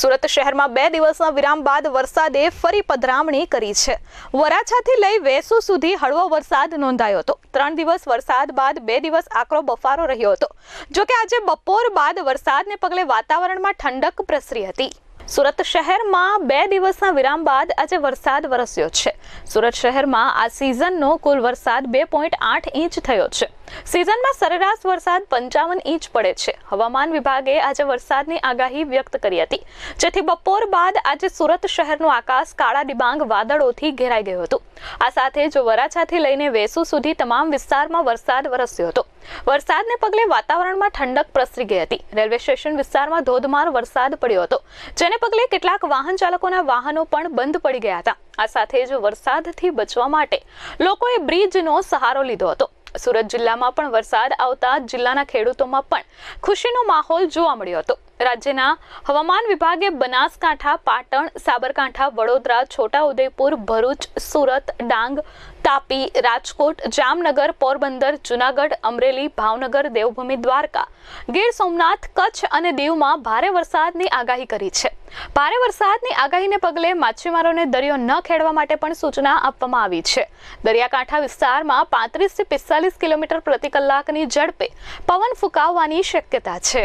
સુરત શહેરમાં બે દિવસના વિરામ બાદ વરસાદે ફરી પધરામણી કરી છે. વરાછાથી લઈ વેસુ સુધી હળવો વરસાદ નોંધાયો હતો. ત્રણ દિવસ વરસાદ બાદ બે દિવસ આકરો બફારો રહ્યો હતો. જો કે આજે બપોર બાદ વરસાદને પગલે વાતાવરણમાં ઠંડક પ્રસરી હતી. સુરત શહેરમાં બે દિવસના વિરામ બાદ આજે વરસાદ વરસ્યો છે. સુરત શહેરમાં આ સિઝનનો કુલ વરસાદ બે પોઈન્ટ આઠ ઇંચ થયો છે. સિઝનમાં સરેરાશ વરસાદ પંચાવન ઇંચ પડે છે. હવામાન વિભાગે આજે વરસાદની આગાહી વ્યક્ત કરી હતી. જેથી બપોર બાદ આજે સુરત શહેરનું આકાશ કાળા ડિબાંગ વાદળોથી ઘેરાઈ ગયું હતું. આ સાથે જો વરાછાથી લઈને વેસુ સુધી તમામ વિસ્તારમાં વરસાદ વરસ્યો હતો. વરસાદને પગલે વાતાવરણમાં ઠંડક પ્રસરી ગઈ હતી. રેલવે સ્ટેશન વિસ્તારમાં ધોધમાર વરસાદ પડ્યો હતો. જેને પગલે કેટલાક વાહન ચાલકોના વાહનો પણ બંધ પડી ગયા હતા. આ સાથે જ વરસાદથી બચવા માટે લોકોએ બ્રિજનો સહારો લીધો હતો. સુરત જિલ્લામાં પણ વરસાદ આવતા જિલ્લાના ખેડૂતોમાં પણ ખુશીનો માહોલ જોવા મળ્યો હતો. રાજ્યના હવામાન વિભાગે બનાસકાંઠા, પાટણ, સાબરકાંઠા, વડોદરા, છોટાઉદેપુર, ભરૂચ, સુરત, ડાંગ, તાપી, રાજકોટ, જામનગર, પોરબંદર, જુનાગઢ, અમરેલી, ભાવનગર, દેવભૂમિ, દ્વારકા. ગીર સોમનાથ, કચ્છ અને દીવમાં ભારે વરસાદની આગાહી કરી છે. ભારે વરસાદની આગાહીને પગલે માછીમારોને દરિયો ન ખેડવા માટે પણ સૂચના આપવામાં આવી છે. દરિયાકાંઠા વિસ્તારમાં પાંત્રીસથી પિસ્તાલીસ કિલોમીટર પ્રતિ કલાકની ઝડપે પવન ફૂંકાવવાની શક્યતા છે.